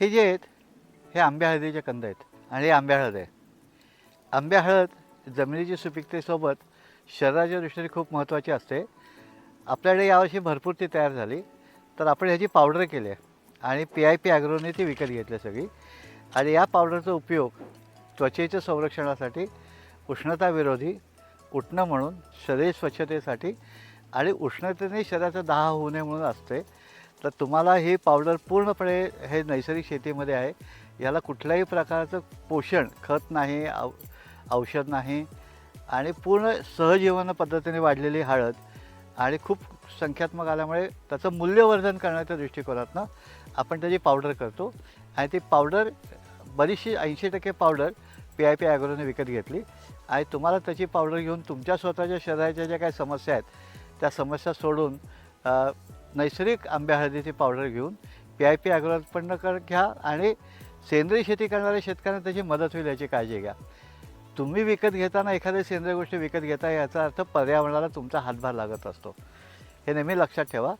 हे जे आहेत हे आंब्या हळदीचे कंद आहेत आणि हे आंब्या हळद आहे. आंब्या हळद जमिनीची सुपीकतेसोबत शरीराच्या दृष्टीने खूप महत्त्वाची असते. आपल्याकडे यावर्षी भरपूर ती तयार झाली. तर आपण ह्याची पावडर केली आहे आणि पी आय पी ॲग्रोने ती विकत घेतली सगळी. आणि या पावडरचा उपयोग त्वचेच्या संरक्षणासाठी उष्णताविरोधी उठणं म्हणून शरीर स्वच्छतेसाठी आणि उष्णतेने शरीराचा दाह होऊ नये म्हणून असते. तर तुम्हाला ही पावडर पूर्णपणे हे नैसर्गिक शेतीमध्ये आहे. याला कुठल्याही प्रकारचं पोषण खत नाही औ औषध नाही आणि पूर्ण सहजीवन पद्धतीने वाढलेली हळद आणि खूप संख्यात्मक आल्यामुळे त्याचं मूल्यवर्धन करण्याच्या दृष्टिकोनातनं आपण त्याची पावडर करतो. आणि ती पावडर बरीचशी ऐंशी टक्के पावडर पी आय पी ॲग्रोने विकत घेतली. आणि तुम्हाला त्याची पावडर घेऊन तुमच्या स्वतःच्या शरीराच्या ज्या काही समस्या आहेत त्या समस्या सोडून नैसर्गिक आंब्या हळदीची पावडर घेऊन पी आय पी ॲग्रोत्पन्न कर घ्या आणि सेंद्रिय शेती करणाऱ्या शेतकऱ्यांना त्याची मदत होईल याची काळजी घ्या. तुम्ही विकत घेताना एखादी सेंद्रिय गोष्टी विकत घेता याचा अर्थ पर्यावरणाला तुमचा हातभार लागत असतो. हे नेहमी लक्षात ठेवा.